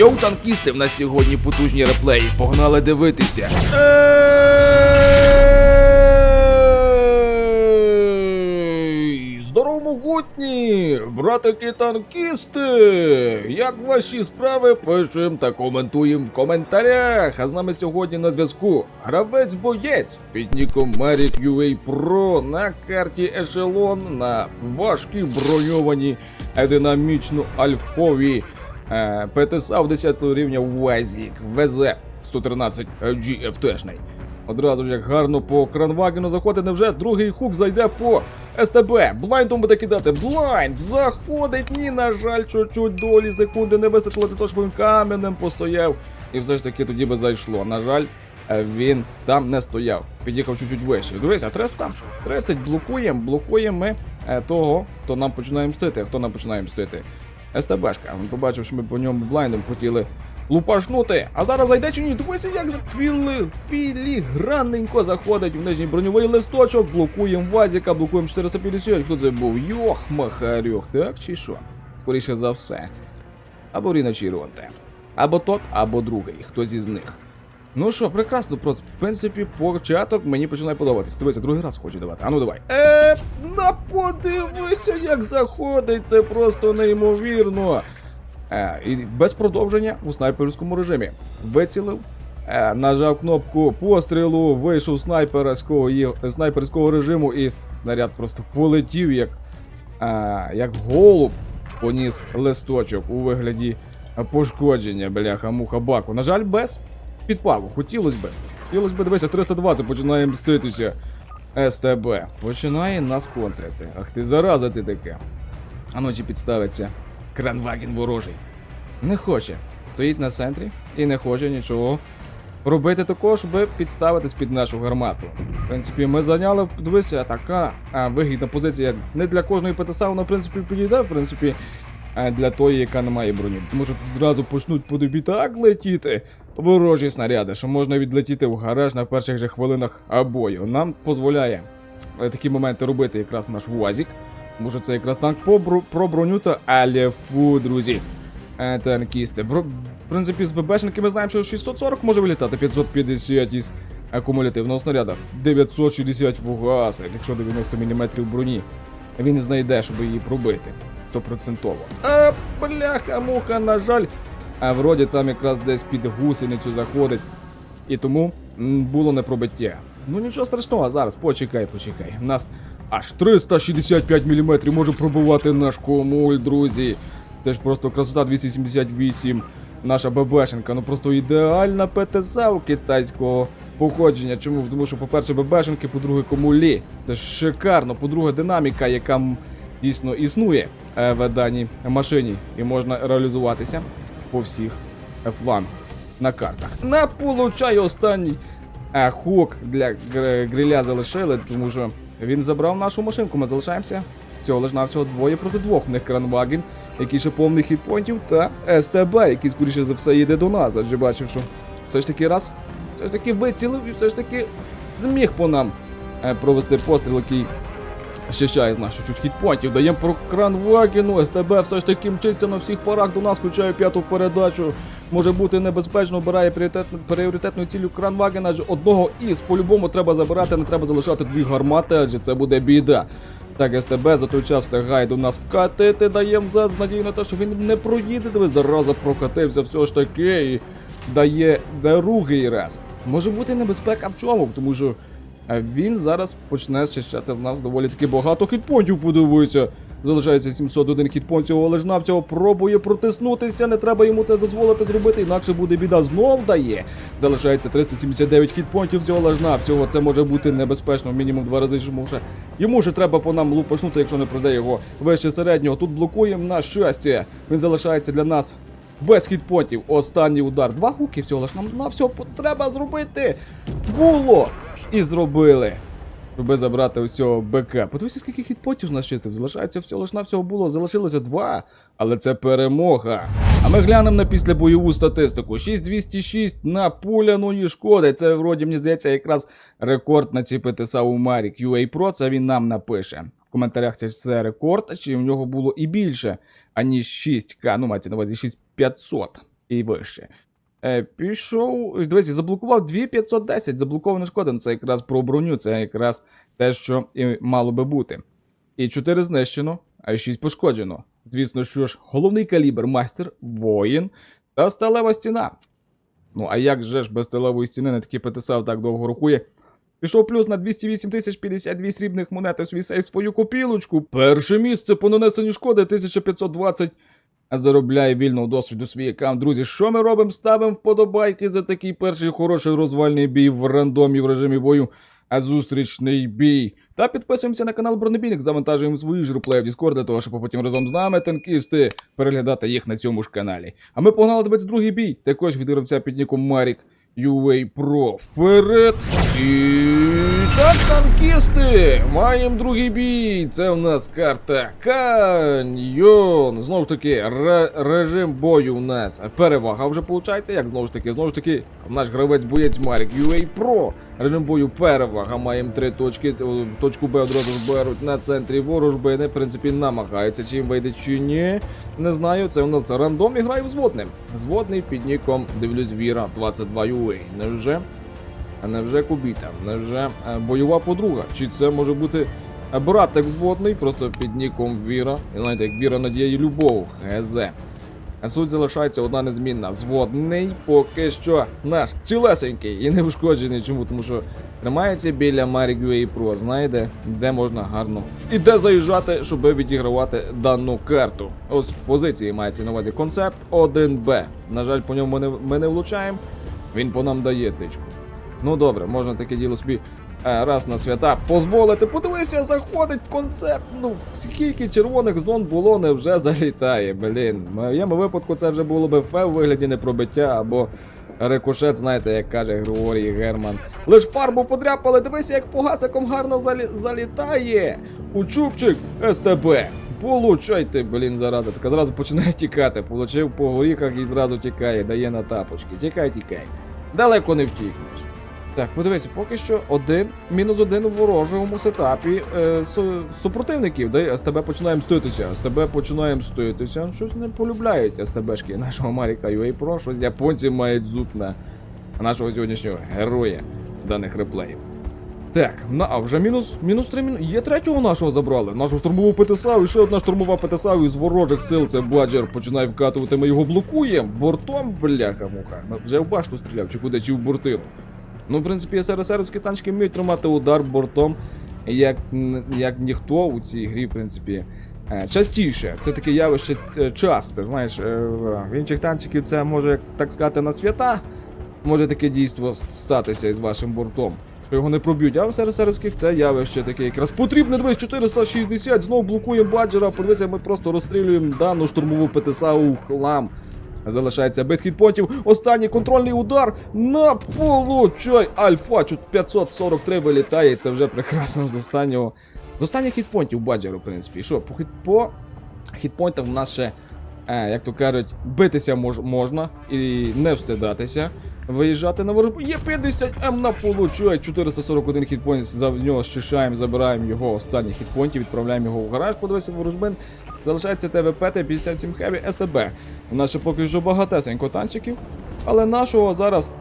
Йоу, танкісти, в нас сьогодні потужні реплеї. Погнали дивитися. Здорово, могутні! Братики танкісти! Як ваші справи? Пишем та коментуємо в коментарях. А з нами сьогодні на зв'язку гравець боєць під ніком Merrick UA Pro на карті Ешелон на важкі броньовані динамічно альфові е, ПТСА в 10 рівня Вазік ВЗ 113 GFT-шний. Одразу ж як гарно по кранвагену заходить, невже другий хук зайде по СТБ. Блайндом буде кидати. Блайнд заходить. Ні, на жаль, чуть-чуть долі секунди не вистачило для того, щоб він каменем постояв. І все ж таки тоді би зайшло. На жаль, е, він там не стояв. Під'їхав чуть-чуть вище. Дивися, 300, 30 блокуємо, блокуємо ми е, того, хто нам починає мстити. Хто нам починає мстити? СТБшка. Він побачив, що ми по ньому блайндом хотіли лупашнути. А зараз зайде чи ні? Дивися, як за філи, філігранненько заходить в нижній броньовий листочок, блокуємо Вазіка, блокуємо 450. Хто це був? Йох, махарюх, так чи що? Скоріше за все. Або Ріна Чіронте. Або тот, або другий, хтось із них. Ну що, прекрасно, просто в принципі, початок мені починає подобатися. Дивися, другий раз хочу давати. А ну давай. Е, на подивися, як заходить, це просто неймовірно. Е, і без продовження у снайперському режимі. Вицілив, е, нажав кнопку пострілу, вийшов снайперського, снайперського режиму, і снаряд просто полетів як, е, як голуб, поніс листочок у вигляді пошкодження, бляха, муха баку. На жаль, без підпалу. Хотілося би. Хотілося б, дивися, 320 починає мститися. СТБ починає нас контрити. Ах ти зараза ти таке. А ну підставиться кранваген ворожий. Не хоче. Стоїть на центрі і не хоче нічого робити такого, щоб підставитись під нашу гармату. В принципі, ми зайняли, дивися, така а, вигідна позиція не для кожної ПТСА, вона в принципі підійде, в принципі, для тої, яка не має броні. Тому що одразу почнуть по тобі так летіти ворожі снаряди, що можна відлетіти в гараж на перших же хвилинах бою. Нам дозволяє е, такі моменти робити якраз наш УАЗік. Може це якраз танк по про броню та але фу, друзі. Е, танкісти. Бро... В принципі, з ББшники ми знаємо, що 640 може вилітати, 550 із акумулятивного снаряда, 960 фугаси, якщо 90 мм броні. Він знайде, щоб її пробити. Стопроцентово. А, бляха, муха, на жаль. А вроді там якраз десь під гусеницю заходить. І тому було не пробиття. Ну нічого страшного, зараз почекай, почекай. У нас аж 365 мм може пробувати наш комуль, друзі. Це ж просто красота 278. Наша ББшенка, ну просто ідеальна ПТСА у китайського походження. Чому? Тому що, по-перше, ББшенки, по-друге, комулі. Це шикарно. По-друге, динаміка, яка дійсно існує е, в даній машині, і можна реалізуватися по всіх е, флангах на картах. На получаю останній а, хук для гр- гриля залишили, тому що він забрав нашу машинку. Ми залишаємося. Цього лиш навсього двоє проти двох. В них кранваген, який ще повний хітпонтів, та СТБ, який скоріше за все їде до нас. Адже бачив, що все ж таки раз, все ж таки вицілив і все ж таки зміг по нам е, провести постріл, який Щищає нас чуть хітпонтів, даємо про кранвагену, СТБ все ж таки мчиться на всіх парах до нас, включає п'яту передачу. Може бути небезпечно, обирає пріоритетну, пріоритетною цілю кранвагена, адже одного із по-любому треба забирати, не треба залишати дві гармати, адже це буде біда. Так, СТБ за той час встигає до нас вкатити, даємо зад з надією на те, що він не проїде, диви, зараза прокатився все ж таки і дає другий раз. Може бути небезпека в чому, тому що він зараз почне зчищати в нас доволі таки багато хітпонтів, подивися. Залишається 701 хітпонтів, але ж навцього пробує протиснутися, не треба йому це дозволити зробити, інакше буде біда знов дає. Залишається 379 хітпонтів цього ж навцього. Це може бути небезпечно, мінімум два рази йому ще. Йому ще треба по нам лупашнути, якщо не пройде його вище середнього. Тут блокуємо на щастя. Він залишається для нас без хітпонтів. Останній удар. Два гуки всього лиш нам на всього треба зробити. Було! І зробили. Щоби забрати ось цього БК. Подивися, скільки хітпотів з нас чистив. Залишається всього лиш на всього було. Залишилося два. Але це перемога. А ми глянемо на післябойову статистику. 6206 на пуляної шкоди. Це вроді, мені здається, якраз рекорд на ці ПТСА у Марік UA Pro. Це він нам напише. В коментарях чи це рекорд, чи в нього було і більше, аніж 6К. Ну, мається на увазі 6500. і вище. Е, пішов. Дивись, заблокував 2510, заблокована шкода. Ну це якраз про броню, це якраз те, що і мало би бути. І 4 знищено, а 6 пошкоджено. Звісно, що ж, головний калібр, майстер, воїн та сталева стіна. Ну, а як же ж без сталевої стіни не такий ПТСАВ так довго рухує? Пішов плюс на 208 тисяч 52 срібних монет у свій сейф свою копілочку. Перше місце по нанесенню шкоди 1520. Заробляє вільного досвіду свій аккаунт. Друзі, що ми робимо? Ставимо вподобайки за такий перший хороший розвальний бій в рандомі в режимі бою. А зустрічний бій. Та підписуємося на канал Бронебійник, завантажуємо свої ж реплеї в Discord, для того, щоб потім разом з нами танкісти переглядати їх на цьому ж каналі. А ми погнали дивитися другий бій. Також від гравця під ніком Марік UA Pro. Вперед! І так, танкісти! Маємо другий бій. Це у нас карта Каньйон. Знову ж таки, ре- режим бою у нас. Перевага вже виходить. Як знову ж таки, знову ж таки, наш гравець боєць Марік UA Pro. Режим бою перевага. Маємо три точки. Точку Б одразу ж беруть на центрі ворожбини. В принципі, намагаються чим вийде чи ні. Не знаю. Це у нас рандом і граю взводним. Взводний під ніком дивлюсь Віра 22 UA. Невже? Невже Кубіта? Невже е, бойова подруга? Чи це може бути е, братик взводний, просто під ніком Віра? І знаєте, як Віра надія і любов. ГЗ. Суть залишається одна незмінна. Взводний поки що наш цілесенький і неушкоджений. Чому? Тому що тримається біля UA Pro, знаєте, де можна гарно і де заїжджати, щоб відігравати дану карту. Ось позиції мається на увазі концепт 1Б. На жаль, по ньому ми не, ми не влучаємо. Він по нам дає тичку. Ну добре, можна таке діло собі раз на свята дозволити. Подивися, заходить в концепт. Ну, скільки червоних зон було, не вже залітає. Блін. В моєму випадку це вже було би фе в вигляді непробиття або рикошет, знаєте, як каже Григорій Герман. Лиш фарбу подряпали, дивися, як по гасиком гарно залі... залітає. У чубчик СТБ. Получайте, блін, зараза. Так зразу починає тікати. Получив по горіхах і зразу тікає, дає на тапочки. Тікай, тікай. Далеко не втікнеш. Так, подивися, поки що один, мінус один у ворожому сетапі е, су- супротивників. Де СТБ починає мститися. СТБ починає мститися. Щось не полюбляють СТБшки нашого Маріка UA Pro. Щось японці мають зуб на нашого сьогоднішнього героя даних реплеїв. Так, ну а вже мінус, мінус три мінус. Є третього нашого забрали. Нашу штурмову ПТСАВ і ще одна штурмова ПТСАВ із ворожих сил. Це Бладжер починає вкатувати. Ми його блокуємо. Бортом, бляха-муха. Ну, Вже в башту стріляв, чи куди, чи в бортину. Ну, в принципі, СРСРівські танчики вміють тримати удар бортом, як, як ніхто у цій грі, в принципі. е, Частіше, це таке явище е, часте. Знаєш, е, в інших танчиків це може, так сказати, на свята. Може таке дійство статися із вашим бортом. Що його не проб'ють, а в СРСРівських це явище таке якраз потрібне. Дивись, 460, знову блокуємо баджера. Подивися, ми просто розстрілюємо дану штурмову ПТСА у хлам. Залишається без хітпонтів. Останній контрольний удар на получай! Альфа чуть 543 вилітає. і Це вже прекрасно з останнього. З останніх хітпонтів баджеру, в принципі. І Що, по, хіт, по хітпонтах в нас ще, е, як то кажуть, битися мож, можна і не встидатися. Виїжджати на ворожбу. Є 50 М на получай. 441 хітпонт. За нього щищаємо, забираємо його останні хітпонти, відправляємо його в гараж, подивися ворожбин. Залишається ТВП Т-57 Heavy СТБ. У нас ще поки що багатесенько танчиків, але нашого зараз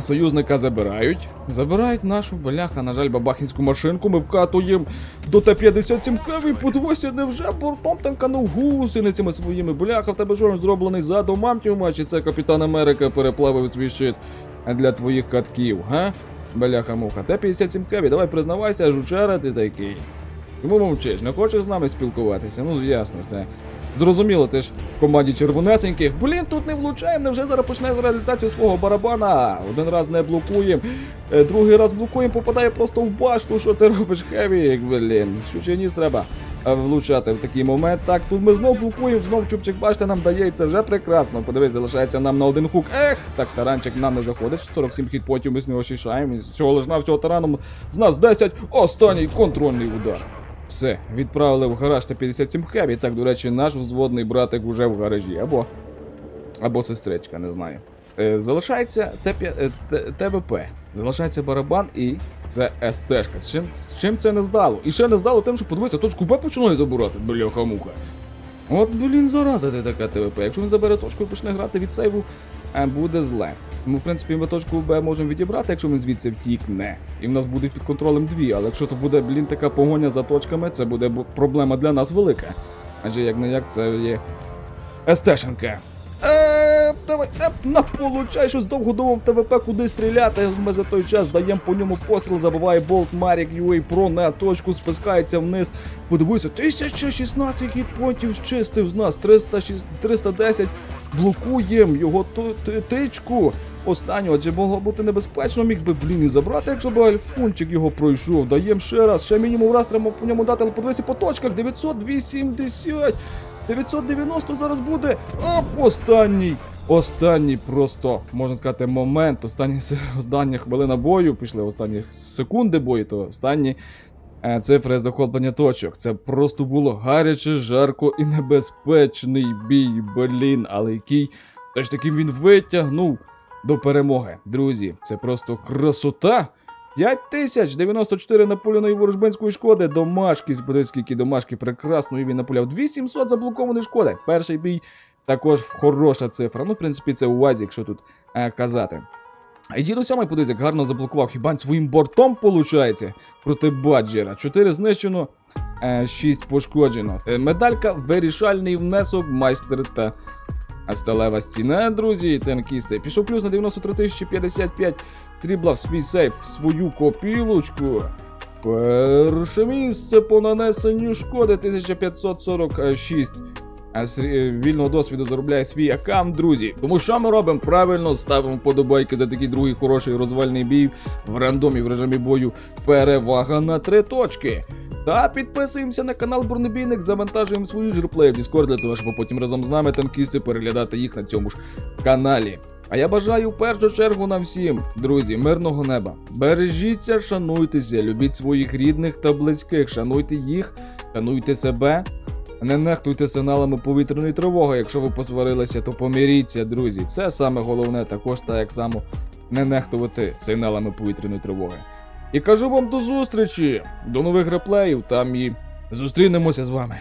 союзника забирають. Забирають нашу бляха, на жаль, бабахінську машинку. Ми вкатуємо до Т-57 Heavy. Подивися, невже бортом танканув гусеницями своїми. Бляха, в тебе жорн зроблений задом мамтюма, чи це Капітан Америка переплавив свій щит для твоїх катків, га? Бляха-муха. Т-57 Heavy, давай признавайся, жучара ти такий. Чому мовчиш? Не хочеш з нами спілкуватися? Ну, ясно, це. Зрозуміло, ти ж в команді червонесеньких. Блін, тут не влучаємо, невже зараз почне реалізацію свого барабана. Один раз не блокуємо, е, другий раз блокуємо, попадає просто в башту. Що ти робиш, Хеві? Блін, щученіс треба е, влучати в такий момент. Так, тут ми знов блокуємо, знов чубчик, бачите, нам дає, і це вже прекрасно. Подивись, залишається нам на один хук. Ех, так, таранчик нам не заходить. 47 хітпотів ми з нього шишаємо. І з цього лежна всього тараном з нас 10. Останній контрольний удар. Все, відправили в гараж Т-57 Хеві. Так, до речі, наш взводний братик уже в гаражі. Або. Або сестричка, не знаю. Е, залишається Т-5 е. Залишається барабан і це СТ-шка. З чим, з чим це не здало? І ще не здало тим, що подивися, точку Б починає забирати, бляха-муха. От, блін, зараза ти така ТВП. Якщо він забере точку і почне грати від сейву, буде зле. Ми, в принципі, ми точку Б можемо відібрати, якщо він звідси втікне. І в нас буде під контролем дві. Але якщо то буде, блін, така погоня за точками, це буде проблема для нас велика. Адже як не як це є СТшенка. Давай, еп, на получай, щось довго думав ТВП, куди стріляти. Ми за той час даємо по ньому постріл, забиває болт Марік UA Pro на точку, спускається вниз. Подивися, 1016 хітпонтів щистив з нас, 306, 310 блокуємо його тичку. Останнього, адже могло бути небезпечно, міг би, блін, і забрати, якщо б альфунчик його пройшов. Даємо ще раз, ще мінімум раз треба по ньому дати, але подивися по точках, 980. 990 зараз буде. Оп, останній. Останній просто, можна сказати, момент. Останні, остання хвилина бою. Пішли останні секунди бою, то останні е, цифри захоплення точок. Це просто було гаряче, жарко і небезпечний бій, блін, але який все ж таки він витягнув до перемоги. Друзі, це просто красота. 5094 напуляної ворожбинської шкоди. Домашки, подивись, скільки домашки прекрасної він напуляв. 2700 заблокованої шкоди. Перший бій також хороша цифра. Ну, в принципі, це у вазі, якщо тут е, казати. І діду сьомий, подивись, як гарно заблокував. Хіба своїм бортом виходить проти Баджера. 4 знищено, 6 пошкоджено. Е, Медалька вирішальний внесок, майстер та сталева стіна, друзі, танкісти. Пішов плюс на 93 055. Стрібла в свій сейф свою копілочку. Перше місце по нанесенню шкоди 1546. Е, вільного досвіду заробляє свій аккаунт, друзі. Тому що ми робимо правильно, ставимо подобайки за такий другий хороший розвальний бій в рандомі в режимі бою. Перевага на три точки. Та підписуємося на канал Бронебійник, завантажуємо свої ж в Discord для того, щоб потім разом з нами танкісти переглядати їх на цьому ж каналі. А я бажаю в першу чергу нам всім, друзі, мирного неба. Бережіться, шануйтеся, любіть своїх рідних та близьких, шануйте їх, шануйте себе. Не нехтуйте сигналами повітряної тривоги. Якщо ви посварилися, то поміріться, друзі. Це саме головне, також так само не нехтувати сигналами повітряної тривоги. І кажу вам до зустрічі, до нових реплеїв, там і зустрінемося з вами.